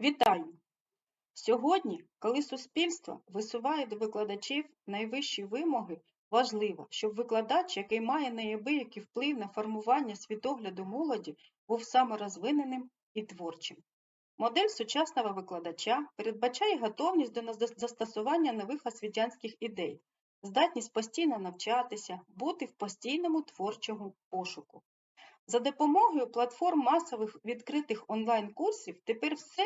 Вітаю! Сьогодні, коли суспільство висуває до викладачів найвищі вимоги, важливо, щоб викладач, який має неабиякий вплив на формування світогляду молоді, був саморозвиненим і творчим. Модель сучасного викладача передбачає готовність до застосування нових освітянських ідей, здатність постійно навчатися, бути в постійному творчому пошуку. За допомогою платформ масових відкритих онлайн-курсів тепер все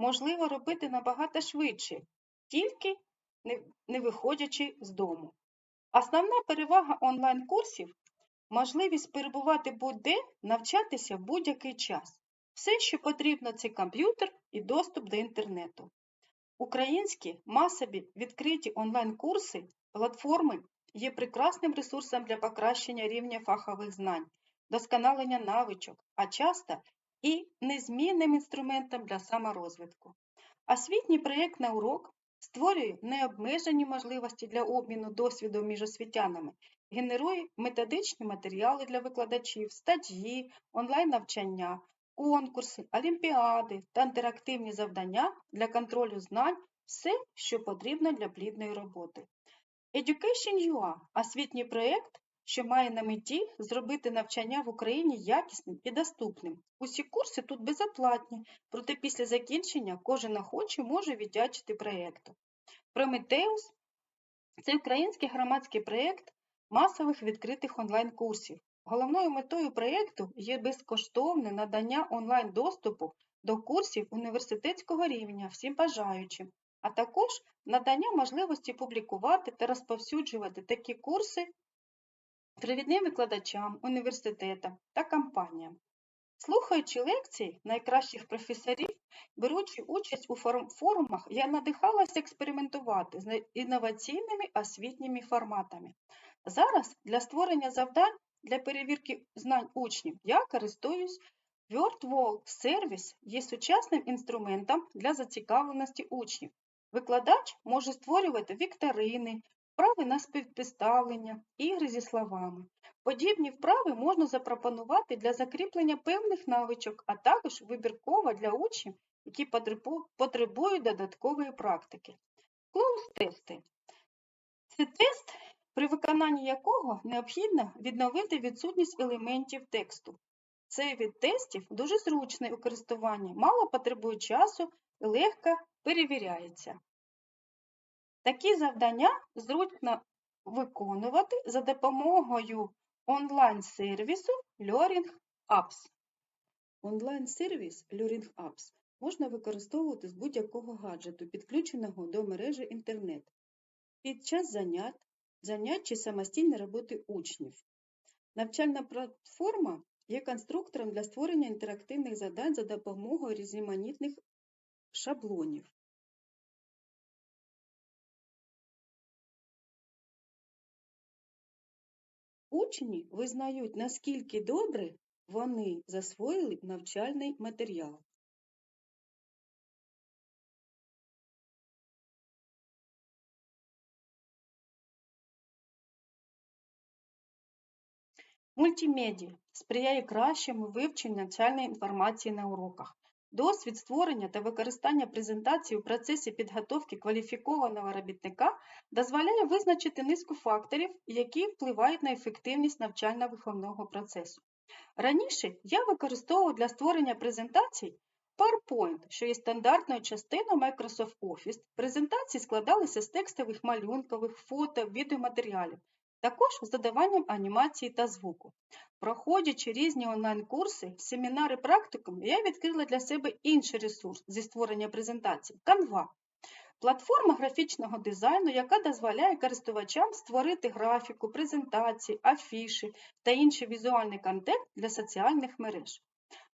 можливо робити набагато швидше, тільки не, виходячи з дому. Основна перевага онлайн-курсів можливість перебувати будь-де, навчатися в будь-який час. Все, що потрібно, це комп'ютер і доступ до інтернету. Українські масові відкриті онлайн-курси, платформи є прекрасним ресурсом для покращення рівня фахових знань, досконалення навичок, а часто і незмінним інструментом для саморозвитку. Освітній проєкт на урок створює необмежені можливості для обміну досвідом між освітянами, генерує методичні матеріали для викладачів, статті, онлайн-навчання, конкурси, олімпіади та інтерактивні завдання для контролю знань все, що потрібно для плідної роботи. Education.ua – освітній проєкт, що має на меті зробити навчання в Україні якісним і доступним. Усі курси тут безоплатні, проте після закінчення кожен охочий може віддячити проєкту. Прометеус це український громадський проєкт масових відкритих онлайн-курсів. Головною метою проєкту є безкоштовне надання онлайн-доступу до курсів університетського рівня всім бажаючим, а також надання можливості публікувати та розповсюджувати такі курси провідним викладачам, університетам та компаніям. Слухаючи лекції найкращих професорів, беручи участь у форумах, я надихалася експериментувати з інноваційними освітніми форматами. Зараз для створення завдань для перевірки знань учнів я користуюсь WordWall сервіс є сучасним інструментом для зацікавленості учнів. Викладач може створювати вікторини, вправи на співпідставлення, ігри зі словами. Подібні вправи можна запропонувати для закріплення певних навичок, а також вибірково для учнів, які потребують додаткової практики. Клоус-тести це тест, при виконанні якого необхідно відновити відсутність елементів тексту. Цей від тестів дуже зручний у користуванні, мало потребує часу і легко перевіряється. Такі завдання зручно виконувати за допомогою онлайн-сервісу Learning Apps. Онлайн-сервіс Learning Apps можна використовувати з будь-якого гаджету, підключеного до мережі інтернет, під час занять, занять чи самостійної роботи учнів. Навчальна платформа є конструктором для створення інтерактивних завдань за допомогою різноманітних шаблонів. Учні визнають, наскільки добре вони засвоїли навчальний матеріал. Мультимедіа сприяє кращому вивченню навчальної інформації на уроках. Досвід створення та використання презентації у процесі підготовки кваліфікованого робітника дозволяє визначити низку факторів, які впливають на ефективність навчально-виховного процесу. Раніше я використовував для створення презентацій PowerPoint, що є стандартною частиною Microsoft Office. Презентації складалися з текстових малюнкових, фото, відеоматеріалів, також з додаванням анімації та звуку. Проходячи різні онлайн-курси, семінари, практикум, я відкрила для себе інший ресурс зі створення презентацій Canva. Платформа графічного дизайну, яка дозволяє користувачам створити графіку, презентації, афіші та інший візуальний контент для соціальних мереж.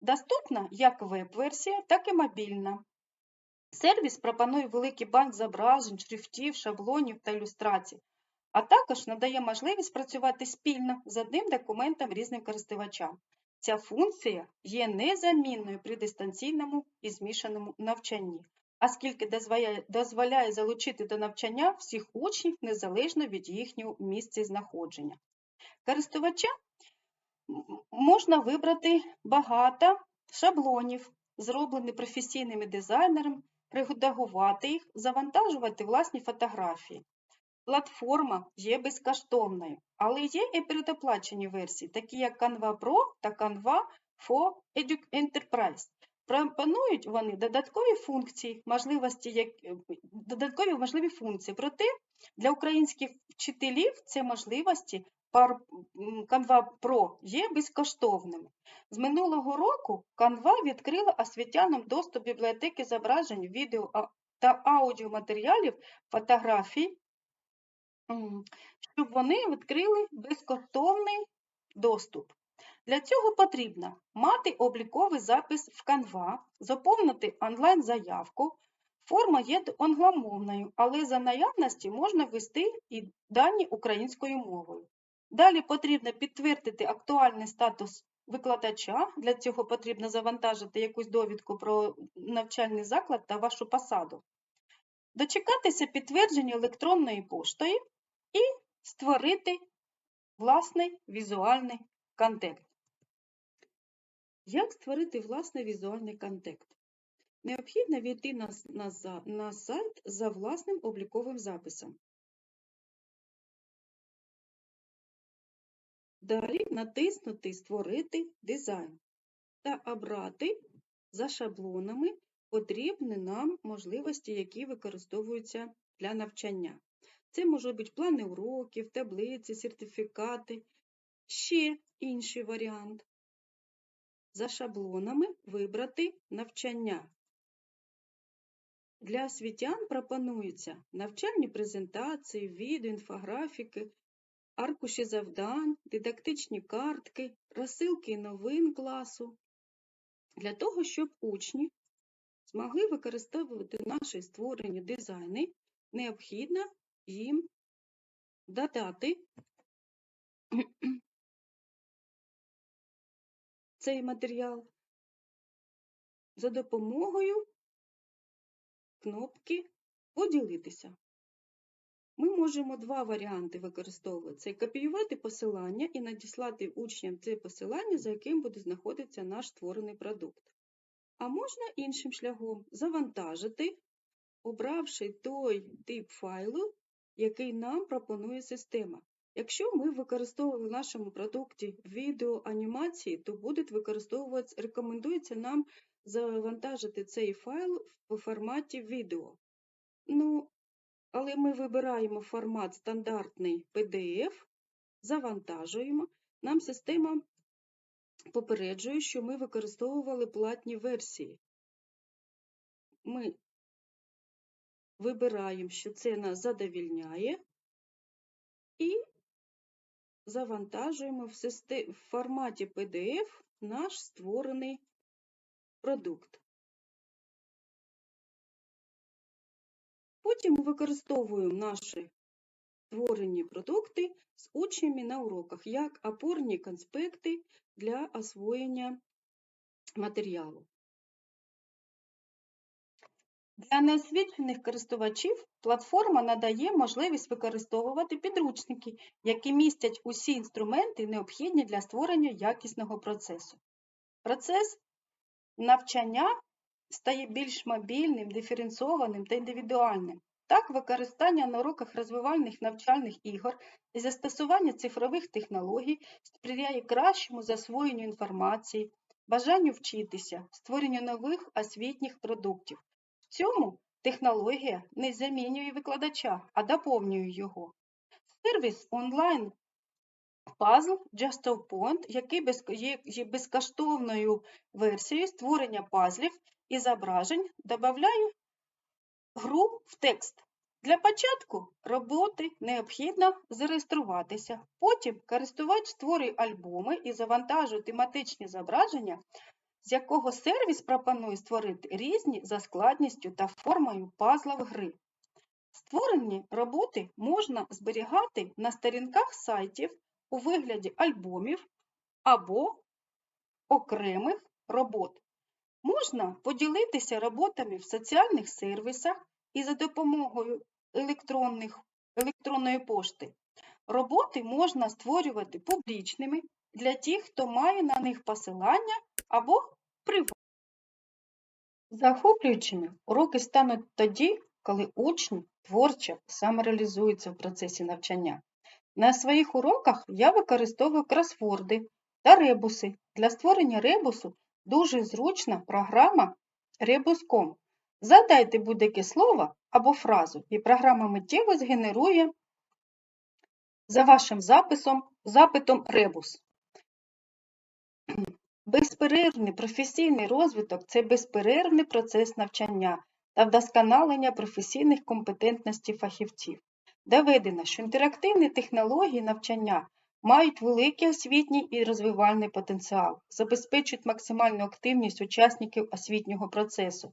Доступна як веб-версія, так і мобільна. Сервіс пропонує великий банк зображень, шрифтів, шаблонів та ілюстрацій, а також надає можливість працювати спільно з одним документом різним користувачам. Ця функція є незамінною при дистанційному і змішаному навчанні, оскільки дозволяє, залучити до навчання всіх учнів незалежно від їхнього місця знаходження. Користувача можна вибрати багато шаблонів зроблені професійними дизайнерами, редагувати їх, завантажувати власні фотографії. Платформа є безкоштовною, але є і передоплачені версії, такі як Canva Pro та Canva for Enterprise. Пропонують вони додаткові функції, можливості, як- е, додаткові можливі функції. Проте для українських вчителів ці можливості Canva Pro є безкоштовними. З минулого року Canva відкрила освітянам доступ бібліотеки зображень, відео та аудіоматеріалів, фотографій, щоб вони відкрили безкоштовний доступ. Для цього потрібно мати обліковий запис в Canva, заповнити онлайн-заявку. Форма є англомовною, але за наявності можна ввести і дані українською мовою. Далі потрібно підтвердити актуальний статус викладача. Для цього потрібно завантажити якусь довідку про навчальний заклад та вашу посаду. Дочекатися підтвердження електронною поштою і створити власний візуальний контент. Як створити власний візуальний контент? Необхідно війти на, на, на сайт за власним обліковим записом. Далі натиснути Створити дизайн та обрати за шаблонами потрібні нам можливості, які використовуються для навчання. Це можуть бути плани уроків, таблиці, сертифікати, ще інший варіант. За шаблонами вибрати навчання. Для освітян пропонуються навчальні презентації, відео, інфографіки, аркуші завдань, дидактичні картки, розсилки новин класу. Для того, щоб учні змогли використовувати наші створені дизайни, необхідно їм додати цей матеріал за допомогою кнопки Поділитися. Ми можемо два варіанти використовувати: це копіювати посилання і надіслати учням це посилання, за яким буде знаходитися наш створений продукт. А можна іншим шляхом завантажити, обравши той тип файлу, який нам пропонує система. Якщо ми використовуємо в нашому продукті відео анімації, то буде використовуватися, рекомендується нам завантажити цей файл в форматі відео. Ну, але ми вибираємо формат стандартний PDF, завантажуємо. Нам система попереджує, що ми використовували платні версії. Ми вибираємо, що це нас задовільняє, і завантажуємо в, систе- в форматі PDF наш створений продукт. Потім використовуємо наші створені продукти з учнями на уроках, як опорні конспекти для освоєння матеріалу. Для неосвічених користувачів платформа надає можливість використовувати підручники, які містять усі інструменти, необхідні для створення якісного процесу. Процес навчання стає більш мобільним, диференційованим та індивідуальним. Так, використання на уроках розвивальних навчальних ігор і застосування цифрових технологій сприяє кращому засвоєнню інформації, бажанню вчитися, створенню нових освітніх продуктів. Цьому технологія не замінює викладача, а доповнює його. Сервіс онлайн Puzzle Just of Point, який є безкоштовною версією створення пазлів і зображень, додає гру в текст. Для початку роботи необхідно зареєструватися. Потім користувач створює альбоми і завантажує тематичні зображення, з якого сервіс пропонує створити різні за складністю та формою пазлів гри. Створені роботи можна зберігати на сторінках сайтів у вигляді альбомів або окремих робот. Можна поділитися роботами в соціальних сервісах і за допомогою електронних, електронної пошти. Роботи можна створювати публічними для тих, хто має на них посилання або приватні. Захоплюючими уроки стануть тоді, коли учні творчо самореалізуються в процесі навчання. На своїх уроках я використовую кросворди та ребуси. Для створення ребусу дуже зручна програма Rebus.com. Задайте будь-яке слово або фразу, і програма миттєво згенерує за вашим записом, запитом ребус. Безперервний професійний розвиток це безперервний процес навчання та вдосконалення професійних компетентностей фахівців. Доведено, що інтерактивні технології навчання мають великий освітній і розвивальний потенціал, забезпечують максимальну активність учасників освітнього процесу,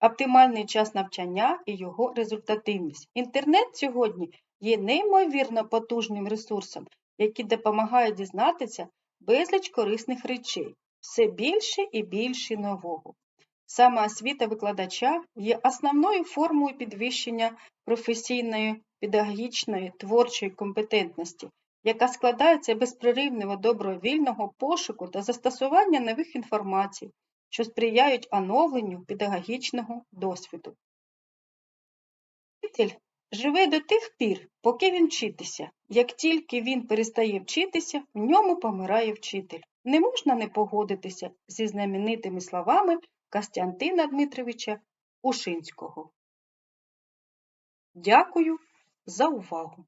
оптимальний час навчання і його результативність. Інтернет сьогодні є неймовірно потужним ресурсом, який допомагає дізнатися безліч корисних речей, все більше і більше нового. Саме освіта викладача є основною формою підвищення професійної, педагогічної, творчої компетентності, яка складається з добровільного пошуку та застосування нових інформацій, що сприяють оновленню педагогічного досвіду. Вчитель живе до тих пір, поки він вчитися. Як тільки він перестає вчитися, в ньому помирає вчитель. Не можна не погодитися зі знаменитими словами Костянтина Дмитровича Ушинського. Дякую за увагу!